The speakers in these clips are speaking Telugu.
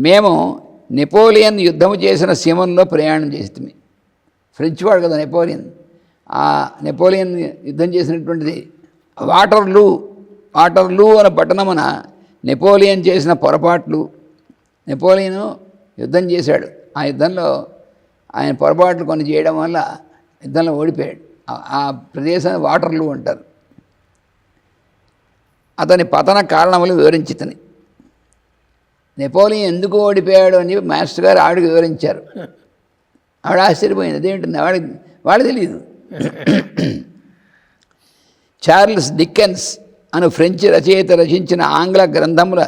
మేము నెపోలియన్ యుద్ధము చేసిన సీమంలో ప్రయాణం చేస్తుంది ఫ్రెంచ్ వాడు కదా నెపోలియన్. ఆ నెపోలియన్ యుద్ధం చేసినటువంటిది వాటర్లూ వాటర్లూ అనే పట్టణమున నెపోలియన్ చేసిన పొరపాట్లు నెపోలియన్ యుద్ధం చేశాడు. ఆ యుద్ధంలో ఆయన పొరపాట్లు కొన్ని చేయడం వల్ల యుద్ధంలో ఓడిపోయాడు. ఆ- ప్రదేశాన్ని వాటర్లూ అంటారు. అతని పతన కారణములు వివరించితని నెపోలియన్ ఎందుకు ఓడిపోయాడు అని చెప్పి మాస్టర్ గారు ఆవిడకి వివరించారు. ఆవిడ ఆశ్చర్యపోయింది. అదేంటుంది? వాడికి వాడు తెలియదు చార్లెస్ డిక్కెన్స్ అను ఫ్రెంచ్ రచయిత రచించిన ఆంగ్ల గ్రంథముల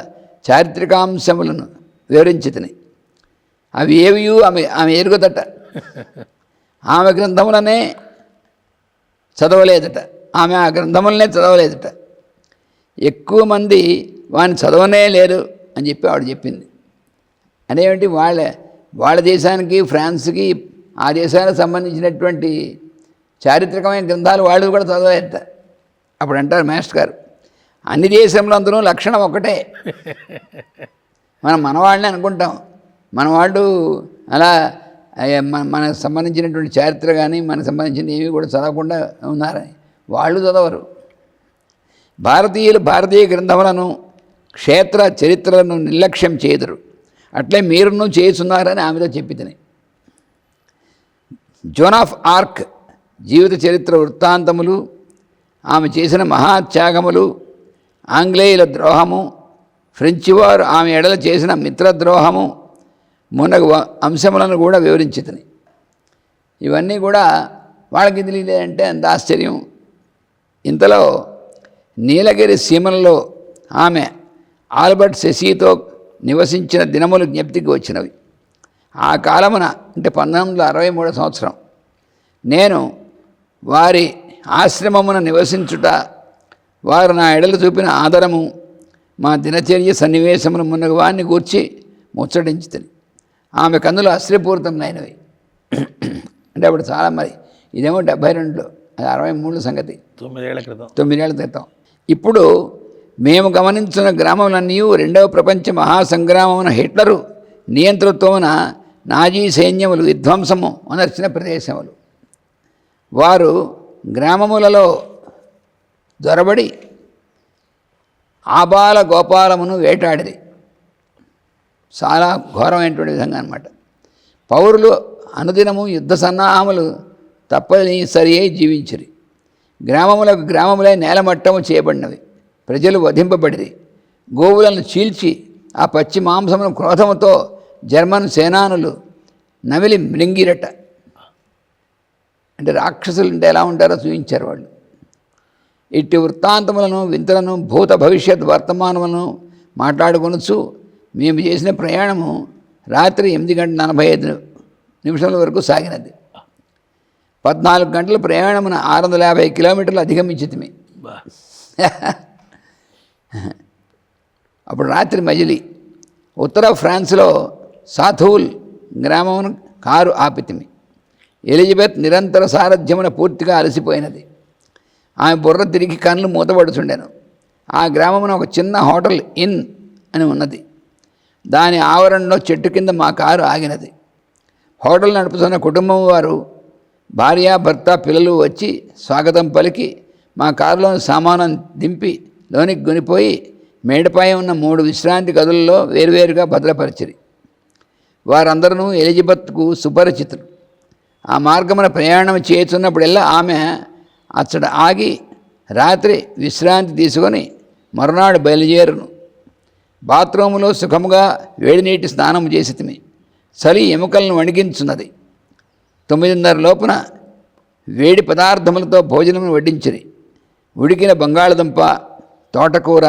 చారిత్రకాంశములను వివరించితని. అవి ఏవియూ? ఆమె ఆమె ఎరుగుదట. ఆమె గ్రంథములనే చదవలేదట. ఆమె ఆ గ్రంథములనే చదవలేదట. ఎక్కువ మంది వాని చదవనే లేరు. అని చెప్పి ఆవిడ చెప్పింది. అదేమిటి వాళ్ళ వాళ్ళ దేశానికి ఫ్రాన్స్కి ఆ దేశానికి సంబంధించినటువంటి చారిత్రకమైన గ్రంథాలు వాళ్ళు కూడా చదవేట అప్పుడు అంటారు మాస్టర్ గారు అన్ని దేశంలో అందరూ లక్షణం ఒకటే మనం మనవాళ్ళని అనుకుంటాం. మనవాళ్ళు అలా మన మనకు సంబంధించినటువంటి చరిత్ర కానీ మనకు సంబంధించిన ఏవి కూడా చదవకుండా ఉన్నారని వాళ్ళు చదవరు. భారతీయులు భారతీయ గ్రంథములను క్షేత్ర చరిత్రలను నిర్లక్ష్యం చేదురు అట్లే మీరును చేస్తున్నారని ఆమెతో చెప్పి తిని జోన్ ఆఫ్ ఆర్క్ జీవిత చరిత్ర వృత్తాంతములు ఆమె చేసిన మహాత్యాగములు ఆంగ్లేయుల ద్రోహము ఫ్రెంచి వారు ఆమె ఎడల చేసిన మిత్రద్రోహము మునగు అంశములను కూడా వివరించితని. ఇవన్నీ కూడా వాళ్ళకి తెలియలేదంటే అంత ఆశ్చర్యం. ఇంతలో నీలగిరి సీమలలో ఆమె ఆల్బర్ట్ శశితో నివసించిన దినములు జ్ఞప్తికి వచ్చినవి. ఆ కాలమున అంటే పంతొమ్మిది అరవై మూడో సంవత్సరం నేను వారి ఆశ్రమమున నివసించుట వారు నా ఎడలు చూపిన ఆదరము మా దినచర్య సన్నివేశమును మున్నగు వారిని గూర్చి ముచ్చటించుతుంది ఆమె కన్నులు అశ్రపూరితమైనవి అంటే అప్పుడు చాలా మరి ఇదేమో డెబ్భై రెండులో అది అరవై మూడు సంగతి. తొమ్మిదేళ్ళ క్రితం. తొమ్మిదేళ్ళ క్రితం. ఇప్పుడు మేము గమనించిన గ్రామములన్నీ రెండవ ప్రపంచ మహాసంగ్రామమున హిట్లరు. నియంతృత్వమున నాజీ సైన్యములు విధ్వంసము అనర్చిన ప్రదేశములు. వారు గ్రామములలో దొరబడి ఆబాల గోపాలమును వేటాడిరి. చాలా ఘోరమైనటువంటి విధంగా అనమాట పౌరులు అనుదినము యుద్ధ సన్నాహములు తప్పని సరి అయి జీవించిరి. గ్రామములకు గ్రామములై నేలమట్టము చేయబడినవి. ప్రజలు వధింపబడిరి. గోవులను చీల్చి ఆ పచ్చి మాంసమును క్రోధముతో జర్మన్ సేనానులు నమిలి మృంగిరట అంటే రాక్షసులు అంటే ఎలా ఉంటారో చూపించారు వాళ్ళు. ఇట్టి వృత్తాంతములను వింతలను భూత భవిష్యత్ వర్తమానములను మాట్లాడుకొనొచ్చు మేము చేసిన ప్రయాణము రాత్రి ఎనిమిది గంటల నలభై ఐదు నిమిషాల వరకు సాగినది. పద్నాలుగు గంటల ప్రయాణమున ఆరు వందల యాభై కిలోమీటర్లు అధిగమించితిమి. బా. అప్పుడు రాత్రి మజిలి. ఉత్తర ఫ్రాన్స్లో సాథూల్ గ్రామమును కారు ఆపితిమి. ఎలిజబెత్ నిరంతర సారథ్యమున పూర్తిగా అలసిపోయినది. ఆమె బుర్ర తిరిగి కళ్ళు మూతపడుచుండెను ఆ గ్రామమున ఒక చిన్న హోటల్ ఇన్ అని ఉన్నది. దాని ఆవరణలో చెట్టు కింద మా కారు ఆగినది. హోటల్ నడుపుతున్న కుటుంబం వారు భార్య భర్త పిల్లలు వచ్చి స్వాగతం పలికి మా కారులోని సామానం దింపి లోనికి గునిపోయి మేడపై ఉన్న మూడు విశ్రాంతి గదుల్లో వేరువేరుగా భద్రపరిచిరి. వారందరూ ఎలిజబెత్కు సుపరిచితులు. ఆ మార్గమున ప్రయాణం చేస్తున్నప్పుడెల్లా ఆమె అచ్చట ఆగి రాత్రి విశ్రాంతి తీసుకొని మరునాడు బయలుదేరును. బాత్రూములో సుఖముగా వేడి నీటి స్నానం చేసితిమి చలి ఎముకలను వణికించున్నది. తొమ్మిదిన్నర లోపున వేడి పదార్థములతో భోజనమును వడ్డించిరి. ఉడికిన బంగాళదుంప తోటకూర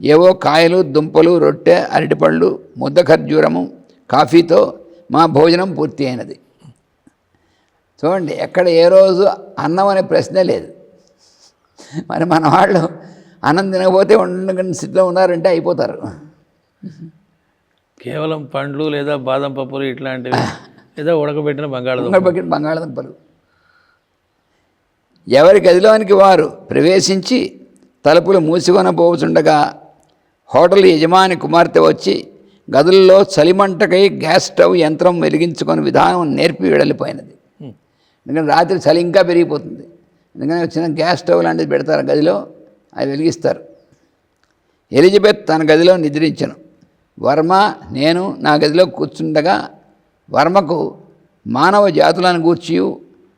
ఏవో కాయలు దుంపలు రొట్టె అరటిపళ్ళు ముద్ద ఖర్జూరము కాఫీతో మా భోజనం పూర్తి అయినది. చూడండి ఎక్కడ ఏ రోజు అన్నం అనే ప్రశ్నే లేదు. మరి మన వాళ్ళు అన్నం తినకపోతే ఉండని స్థితిలో ఉన్నారంటే అయిపోతారు. కేవలం పండ్లు లేదా బాదం పప్పులు ఇట్లాంటివి లేదా ఉడకబెట్టిన బంగాళదుంప బకెట్ బంగాళదుంపలు. ఎవరి గదిలోనికి వారు ప్రవేశించి తలుపులు మూసుకొని పోవుచుండగా హోటల్ యజమాని కుమార్తె వచ్చి గదుల్లో చలిమంటకై గ్యాస్ స్టవ్ యంత్రం వెలిగించుకొని విధానం నేర్పి వెడలిపోయినది. ఎందుకంటే రాత్రి చలి ఇంకా పెరిగిపోతుంది. ఎందుకని వచ్చిన గ్యాస్ స్టవ్ లాంటిది పెడతారు గదిలో అవి వెలిగిస్తారు. ఎలిజబెత్ తన గదిలో నిద్రించను. వర్మ నేను నా గదిలో కూర్చుండగా వర్మకు మానవ జాతులను గూర్చి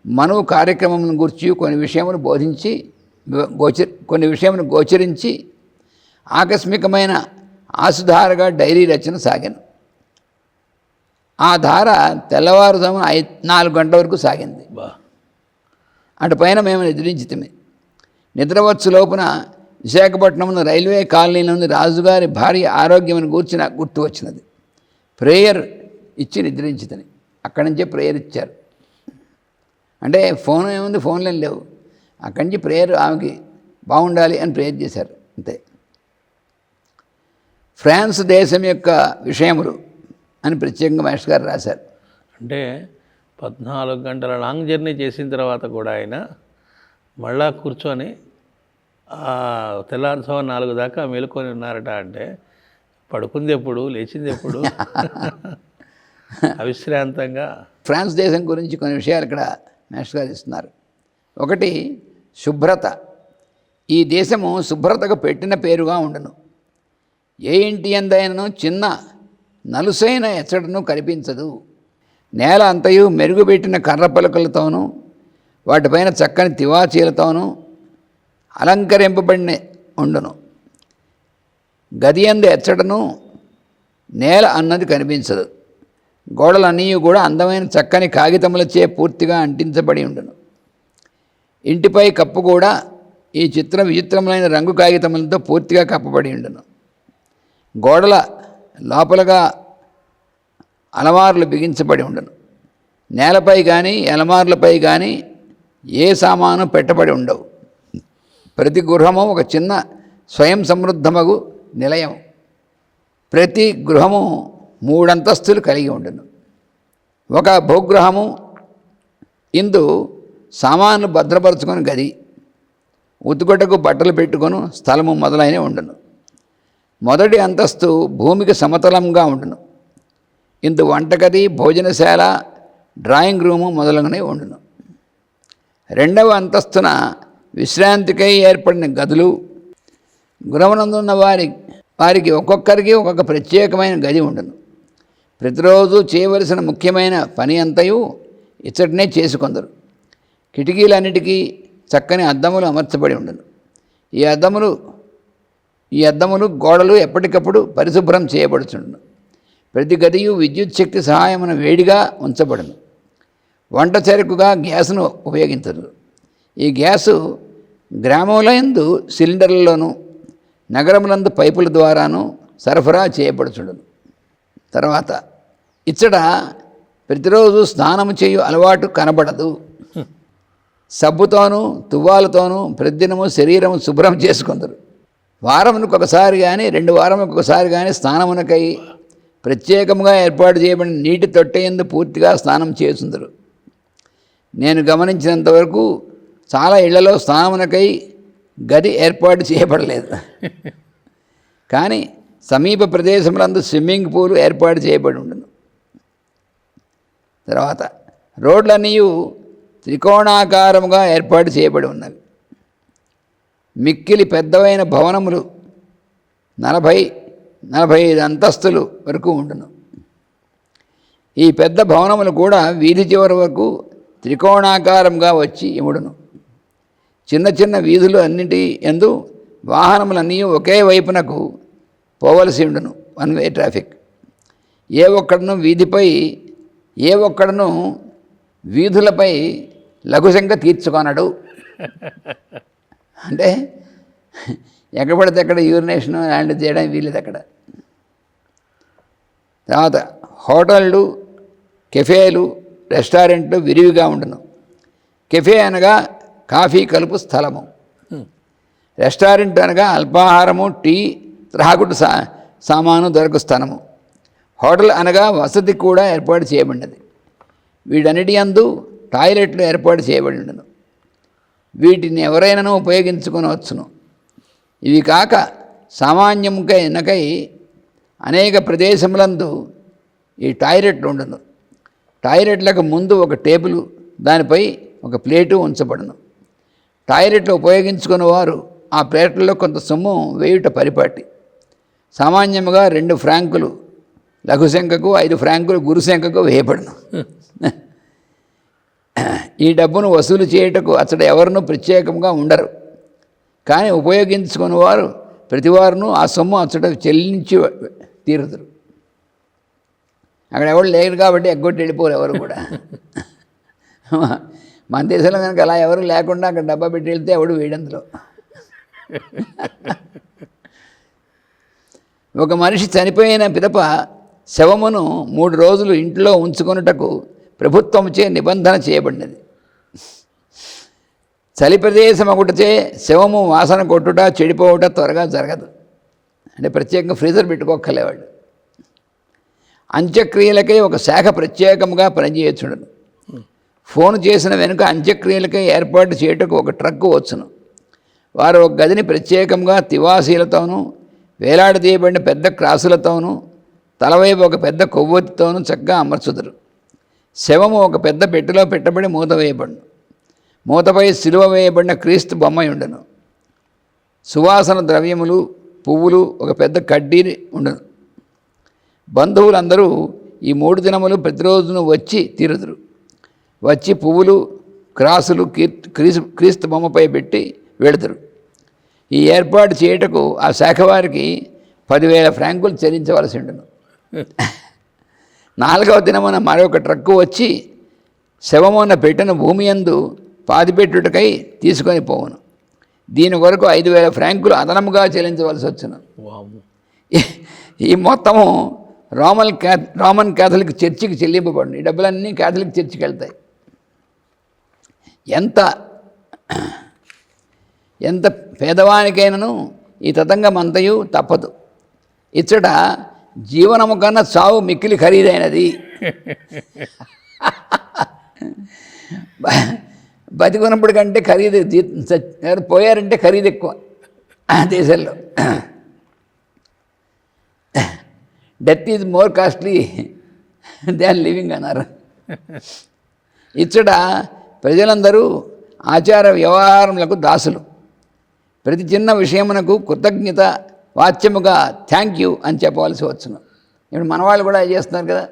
మనువు కార్యక్రమం గూర్చి కొన్ని విషయములు బోధించి గోచ కొన్ని విషయములు గోచరించి ఆకస్మికమైన ఆసుధారగా డైరీ రచన సాగాను. ఆ ధార తెల్లవారుజామున ఐ నాలుగు గంటల వరకు సాగింది. బా. అటు పైన మేము నిద్రించితిమి. నిద్రవచ్చు లోపున విశాఖపట్నం రైల్వే కాలనీ నుండి రాజుగారి భార్య ఆరోగ్యమని గూర్చి నాకు గుర్తు వచ్చినది. ప్రేయర్ ఇచ్చి నిద్రించితని అక్కడి నుంచే ప్రేయర్ ఇచ్చారు. అంటే ఫోన్ ఏముంది? ఫోన్లేం లేవు. అక్కడి నుంచి ప్రేయర్ ఆమెకి బాగుండాలి అని ప్రేయర్ చేశారు అంతే. ఫ్రాన్స్ దేశం యొక్క విషయములు అని ప్రత్యేకంగా మహేష్ గారు రాశారు. అంటే పద్నాలుగు గంటల లాంగ్ జర్నీ చేసిన తర్వాత కూడా ఆయన మళ్ళా కూర్చొని ఆ తెల్లారుజాము నాలుగు దాకా మేలుకొని ఉన్నారట అంటే పడుకుంది ఎప్పుడు లేచింది ఎప్పుడు అవిశ్రాంతంగా. ఫ్రాన్స్ దేశం గురించి కొన్ని విషయాలు ఇక్కడ మాస్టర్ గారు ఇస్తున్నారు. ఒకటి శుభ్రత. ఈ దేశము శుభ్రతకు పెట్టిన పేరుగా ఉండను. ఏ ఇంటి ఎందైనను చిన్న నలుసైన ఎచ్చటను కనిపించదు. నేల అంతయు మెరుగుపెట్టిన కర్ర పలుకలతోనూ వాటిపైన చక్కని తివాచీలతోనూ అలంకరింపబడిన ఉండును. గది అందు ఎచ్చటను నేల అన్నది కనిపించదు. గోడలన్నీ కూడా అందమైన చక్కని కాగితములచే పూర్తిగా అంటించబడి ఉండును. ఇంటిపై కప్పు కూడా ఈ చిత్రం విచిత్రమైన రంగు కాగితములతో పూర్తిగా కప్పబడి ఉండును. గోడల లోపలగా అలమారులు బిగించబడి ఉండను. నేలపై కానీ అలమారులపై కానీ ఏ సామాను పెట్టబడి ఉండవు. ప్రతి గృహము ఒక చిన్న స్వయం సమృద్ధమగు నిలయం ప్రతి గృహము మూడంతస్తులు కలిగి ఉండను. ఒక భూగృహము ఇందు సామాన్లు భద్రపరచుకొని గది ఉతుకొటకు బట్టలు పెట్టుకొని స్థలము మొదలైన ఉండను. మొదటి అంతస్తు భూమికి సమతలంగా ఉండును. ఇందు వంటగది భోజనశాల డ్రాయింగ్ రూము మొదలగునవి ఉండును. రెండవ అంతస్తున విశ్రాంతికై ఏర్పడిన గదులు గృహమునందున్న వారి వారికి ఒక్కొక్కరికి ఒక్కొక్క ప్రత్యేకమైన గది ఉండును. ప్రతిరోజు చేయవలసిన ముఖ్యమైన పని అంతయు ఇచ్చటనే చేసుకొందరు. కిటికీలన్నిటికీ చక్కని అద్దములు అమర్చబడి ఉండను. ఈ అద్దములు ఈ అద్దములు గోడలు ఎప్పటికప్పుడు పరిశుభ్రం చేయబడుచుండును. ప్రతి గదియు విద్యుత్ శక్తి సహాయమున వేడిగా ఉంచబడును. వంట చెరకుగా గ్యాస్ను ఉపయోగించరు ఈ గ్యాసు గ్రామములందు సిలిండర్లలోనూ నగరములందు పైపుల ద్వారాను సరఫరా చేయబడుచుండును. తర్వాత ఇచ్చట ప్రతిరోజు స్నానము చేయు అలవాటు కనబడదు. సబ్బుతోనూ తువ్వాలతోనూ ప్రతిదినము శరీరము శుభ్రం చేసుకుందరు. వారమునకు ఒకసారి కానీ రెండు వారములకు ఒకసారి కానీ స్నానమునకై ప్రత్యేకముగా ఏర్పాటు చేయబడిన నీటి తొట్టయందు పూర్తిగా స్నానం చేస్తుందరు నేను గమనించినంతవరకు చాలా ఇళ్ళలో స్నానమునకై గది ఏర్పాటు చేయబడలేదు. కానీ సమీప ప్రదేశములందు స్విమ్మింగ్ పూల్ ఏర్పాటు చేయబడి ఉండను. తర్వాత రోడ్లన్నీ త్రికోణాకారముగా ఏర్పాటు చేయబడి ఉన్నవి. మిక్కిలి పెద్దవైన భవనములు నలభై నలభై ఐదు అంతస్తులు వరకు ఉండును. ఈ పెద్ద భవనములు కూడా వీధి చివరి వరకు త్రికోణాకారంగా వచ్చి ఇముడును. చిన్న చిన్న వీధులు అన్నిటి ఎందు వాహనములన్నీ ఒకే వైపునకు పోవలసి ఉండును వన్ వే ట్రాఫిక్. ఏ ఒక్కడను వీధిపై ఏ ఒక్కడను వీధులపై లఘుశంక తీర్చుకొనడు. అంటే ఎక్కడ పడితే అక్కడ యూరినేషన్ అలాంటివి చేయడం వీలేదు అక్కడ. తర్వాత హోటళ్ళు కెఫేలు రెస్టారెంట్లు విరివిగా ఉండును. కెఫే అనగా కాఫీ కలుపు స్థలము. రెస్టారెంట్ అనగా అల్పాహారము టీ త్రాగుడు సా సామాను దొరకు స్థలము. హోటల్ అనగా వసతి కూడా ఏర్పాటు చేయబడినది. వీటన్నిటి అందు టాయిలెట్లు ఏర్పాటు చేయబడినను. వీటిని ఎవరైనాను ఉపయోగించుకొనవచ్చును ఇవి కాక సామాన్యముకై ఎనకై అనేక ప్రదేశములందు ఈ టాయిలెట్లు ఉండను. టాయిలెట్లకు ముందు ఒక టేబుల్ దానిపై ఒక ప్లేటు ఉంచబడును. టాయిలెట్లు ఉపయోగించుకున్న వారు ఆ ప్లేట్లలో కొంత సొమ్ము వేయుట పరిపాటి. సామాన్యముగా రెండు ఫ్రాంకులు లఘుశంఖకు ఐదు ఫ్రాంకులు గురుశంఖకు వేయబడును. ఈ డబ్బును వసూలు చేయుటకు అతడు ఎవరినూ ప్రత్యేకంగా ఉండరు. కానీ ఉపయోగించుకుని వారు ప్రతివారును ఆ సొమ్ము అతడు చెల్లించి తీరుతారు అక్కడ ఎవరు లేరు కాబట్టి ఎగ్గొట్టి వెళ్ళిపోరు ఎవరు కూడా. మన దేశంలో కనుక అలా ఎవరు లేకుండా అక్కడ డబ్బా పెట్టి వెళ్తే ఎవడు వేడందులో? ఒక మనిషి చనిపోయిన పిదప శవమును మూడు రోజులు ఇంట్లో ఉంచుకొనుటకు ప్రభుత్వముచే నిబంధన చేయబడినది. చలి ప్రదేశం ఒకటిచే శవము వాసన కొట్టుట చెడిపోవట త్వరగా జరగదు. అంటే ప్రత్యేకంగా ఫ్రీజర్ పెట్టుకోక్కర్లేవాడు అంత్యక్రియలకై ఒక శాఖ ప్రత్యేకంగా పనిచేయచ్చుడను ఫోన్ చేసిన వెనుక అంత్యక్రియలకై ఏర్పాటు చేయుటకు ఒక ట్రక్కు వచ్చును. వారు ఒక గదిని ప్రత్యేకంగా తివాసీలతోనూ వేలాడదీయబడిన పెద్ద క్రాసులతోనూ తలవైపు ఒక పెద్ద కొవ్వొత్తితోనూ చక్కగా అమర్చుదరు. శవము ఒక పెద్ద పెట్టెలో పెట్టబడి మూత వేయబడును. మూతపై సిలువ వేయబడిన క్రీస్తు బొమ్మ ఉండను. సువాసన ద్రవ్యములు పువ్వులు ఒక పెద్ద కడ్డీ ఉండను. బంధువులందరూ ఈ మూడు దినములు ప్రతిరోజును వచ్చి తీరుదురు. వచ్చి పువ్వులు క్రాసులు క్రీస్తు క్రీస్తు బొమ్మపై పెట్టి వెళుదురు. ఈ ఏర్పాటు చేయుటకు ఆ శాఖ వారికి పదివేల ఫ్రాంకులు చెల్లించవలసి ఉండను. నాలుగవ దినమున మరొక ట్రక్కు వచ్చి శవమున్న పెట్టిన భూమి యందు పాతిపెట్టుటకై తీసుకొని పోవును. దీని కొరకు ఐదు వేల ఫ్రాంకులు అదనముగా చెల్లించవలసి వచ్చును. ఈ- మొత్తము రోమన్ క్యా రోమన్ క్యాథలిక్ చర్చికి చెల్లింపబడింది ఈ డబ్బులన్నీ క్యాథలిక్ చర్చికి వెళ్తాయి. ఎంత ఎంత పేదవానికైనను ఈ తతంగం అంతయు తప్పదు. ఇచ్చట జీవనము కన్నా చావు మిక్కిలి ఖరీదైనది. బతికున్నప్పుడు కంటే ఖరీదు పోయారంటే ఖరీదు ఎక్కువ దేశంలో. Death is more costly than living అన్నారు ఇచ్చట ప్రజలందరూ ఆచార వ్యవహారములకు దాసులు. ప్రతి చిన్న విషయమునకు కృతజ్ఞత వాచ్యముగా థ్యాంక్ యూ అని చెప్పవలసి వచ్చును. ఇప్పుడు మనవాళ్ళు కూడా చేస్తున్నారు కదా.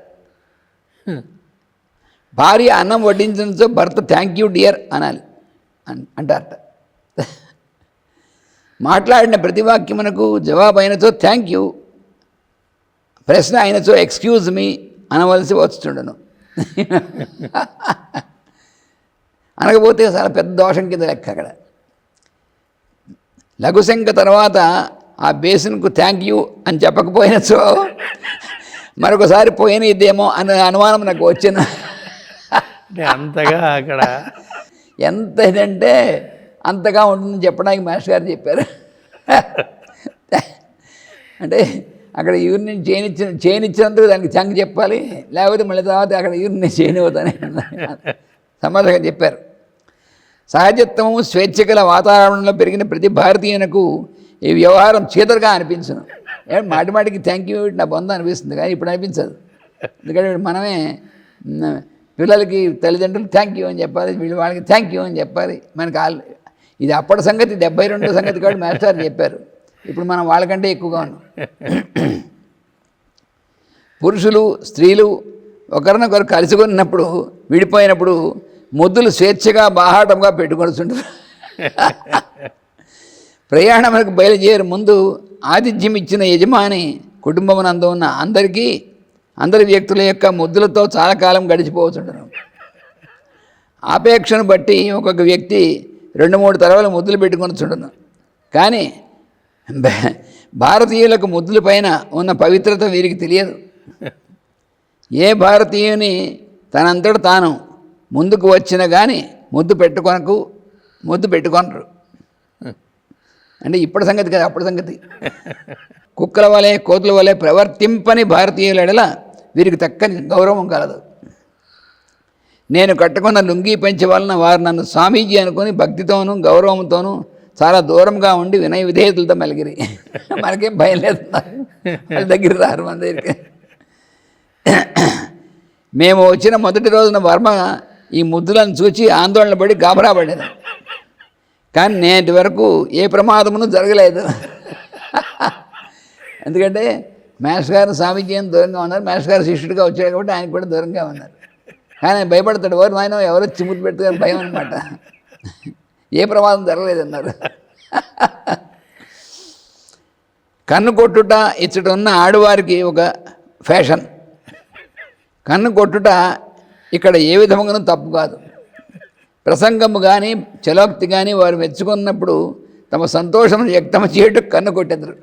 భార్య అన్నం వడ్డించడంతో భర్త థ్యాంక్ యూ డియర్ అనాలి. అన్- అంటారట. మాట్లాడిన ప్రతి వాక్యమునకు జవాబు అయినతో థ్యాంక్ యూ ప్రశ్న అయినచో ఎక్స్క్యూజ్ మీ అనవలసి వచ్చుండను అనకపోతే చాలా పెద్ద దోషం కింద లెక్క అక్కడ. లఘుశంక తర్వాత ఆ బేసిన్కు థ్యాంక్ యూ అని చెప్పకపోయినచో మరొకసారి పోయిన ఇదేమో అనే అనుమానం నాకు వచ్చిన అంతగా అక్కడ ఎంత ఇదంటే అంతగా ఉంటుందని చెప్పడానికి మాస్టర్ గారు చెప్పారు. అంటే అక్కడ యూరిన్ చేయనిచ్చిన చేయనిచ్చినందుకు దానికి చంక చెప్పాలి. లేకపోతే మళ్ళీ తర్వాత అక్కడ యూరిన్ చేయనివ్వదని సమాధానంగా చెప్పారు. సహజత్వము స్వేచ్ఛ గల వాతావరణంలో పెరిగిన ప్రతి భారతీయునకు ఈ వ్యవహారం చీదరగా అనిపించను. మాటి మాటికి థ్యాంక్ యూ నా బంధం అనిపిస్తుంది కానీ ఇప్పుడు అనిపించదు. ఎందుకంటే మనమే పిల్లలకి తల్లిదండ్రులు థ్యాంక్ యూ అని చెప్పాలి వీళ్ళు వాళ్ళకి థ్యాంక్ యూ అని చెప్పాలి. మనకి ఆల్ ఇది అప్పటి సంగతి డెబ్బై రెండో సంగతి కాబట్టి మాస్టర్ చెప్పారు. ఇప్పుడు మనం వాళ్ళకంటే ఎక్కువగా ఉన్నాం. పురుషులు స్త్రీలు ఒకరినొకరు కలిసికొన్నప్పుడు విడిపోయినప్పుడు ముద్దులు స్వేచ్ఛగా బాహాటంగా పెట్టుకొనిస్తుంటారు ప్రయాణములకు బయలుదేరి ముందు ఆతిథ్యం ఇచ్చిన యజమాని కుటుంబమునందు ఉన్న అందరికీ అందరి వ్యక్తుల యొక్క ముద్దులతో చాలా కాలం గడిచిపోతుంటారు ఆపేక్షను బట్టి ఒక్కొక్క వ్యక్తి రెండు మూడు తరవల ముద్దులు పెట్టుకుని చూడను కానీ భారతీయులకు ముద్దుల పైన ఉన్న పవిత్రత వీరికి తెలియదు. ఏ భారతీయుని తనంతట తాను ముందుకు వచ్చిన కానీ ముద్దు పెట్టుకొనకు ముద్దు పెట్టుకొనరు. అంటే ఇప్పటి సంగతి కదా అప్పటి సంగతి. కుక్కల వలె కోతుల వలె ప్రవర్తింపని భారతీయుల ఎడల వీరికి తక్కని గౌరవం కలదు. నేను కట్టుకున్న లుంగీ పంచె వలన వారు నన్ను స్వామీజీ అనుకుని భక్తితోనూ గౌరవంతోనూ చాలా దూరంగా ఉండి వినయ విధేయతలతో మెలిగిరి. మనకేం భయం లేదు. వాళ్ళ దగ్గర రారు మన దగ్గరికి. మేము వచ్చిన మొదటి రోజున వర్మ ఈ ముద్దులను చూచి ఆందోళన పడి గాబరా పడేది కానీ నేటి వరకు ఏ ప్రమాదమును జరగలేదు. ఎందుకంటే మేష్ గారు స్వామీజీ దూరంగా ఉన్నారు మేష్ గారు శిష్యుడిగా వచ్చాడు కాబట్టి ఆయన కూడా దూరంగా ఉన్నారు. కానీ ఆయన భయపడతాడు ఎవరు ఆయన ఎవరో చిమ్ములు పెడుతున్నారు భయం అనమాట ఏ ప్రమాదం జరగలేదన్నారు కన్ను కొట్టుట ఇచ్చట ఉన్న ఆడవారికి ఒక ఫ్యాషన్. కన్ను కొట్టుట ఇక్కడ ఏ విధముగానూ తప్పు కాదు. ప్రసంగము కానీ చలోక్తి కానీ వారు మెచ్చుకున్నప్పుడు తమ సంతోషం వ్యక్తం చేయటం కన్ను కొట్టెదరు